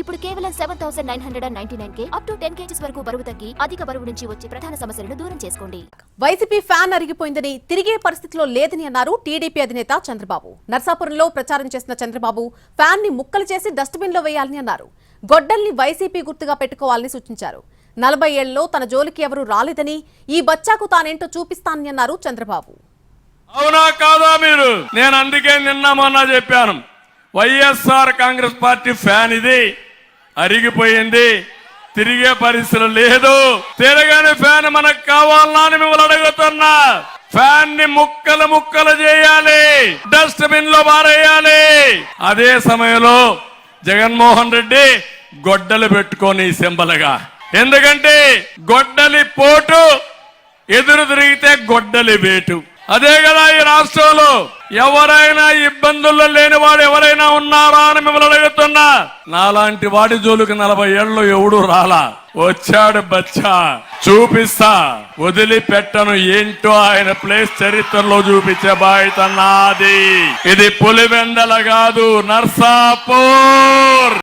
ఇప్పుడు కేవలం seven thousand nine hundred and ninety nine K up to ten kgs వరకు బరువు తగ్గి అధిక బరువు నుంచి వచ్చే ప్రధాన సమస్యలను దూరం చేసుకోండి. వైసీపీ ఫ్యాన్ అరిగిపోయిందని తిరిగే పరిస్థితిలో లేదని అన్నారు టీడీపీ అధినేత చంద్రబాబు. నర్సాపురంలో ప్రచారం చేసిన చంద్రబాబు ఫ్యాన్ని ముక్కలు చేసి డస్ట్బిన్లో వేయాలని అన్నారు. గొడ్డల్ని వైసీపీ గుర్తుగా పెట్టుకోవాలని సూచించారు. నలభై ఏళ్ళలో తన జోలికి ఎవరూ రాలేదని ఈ బచ్చాకు తానేంటో చూపిస్తానని అన్నారు చంద్రబాబు. అవునా కాదా మీరు? నేను అందుకే నిన్న మొన్న చెప్పాను. వైఎస్ఆర్ కాంగ్రెస్ పార్టీ ఫ్యాన్ ఇది. అరిగిపోయింది. తిరిగే పరిస్థితులు లేదు. తిరగని ఫ్యాన్ మనకు కావాలా అని మిమ్మల్ని అడుగుతున్నా. ఫ్యాన్ని ముక్కలు ముక్కలు చేయాలి. డస్ట్బిన్లో పారేయాలి. అదే సమయంలో జగన్మోహన్ రెడ్డి గొడ్డలు పెట్టుకొని సింబలుగా. ఎందుకంటే గొడ్డలి పోటు ఎదురు తిరిగితే గొడ్డలి వేటు. అదే కదా ఈ రాష్ట్రంలో ఎవరైనా ఇబ్బందుల్లో లేని వాడు ఎవరైనా ఉన్నారా అని మిమ్మల్ని అడుగుతున్నా. నాలాంటి వాడి జోలికి నలభై ఏళ్ళు ఎవడు రాలా. వచ్చాడు బచ్చా. చూపిస్తా. వదిలిపెట్టను ఏంటో ఆయన ప్లేస్ చరిత్రలో చూపించే బాధ్యత నాది. ఇది పులివెందల కాదు నర్సాపూర్.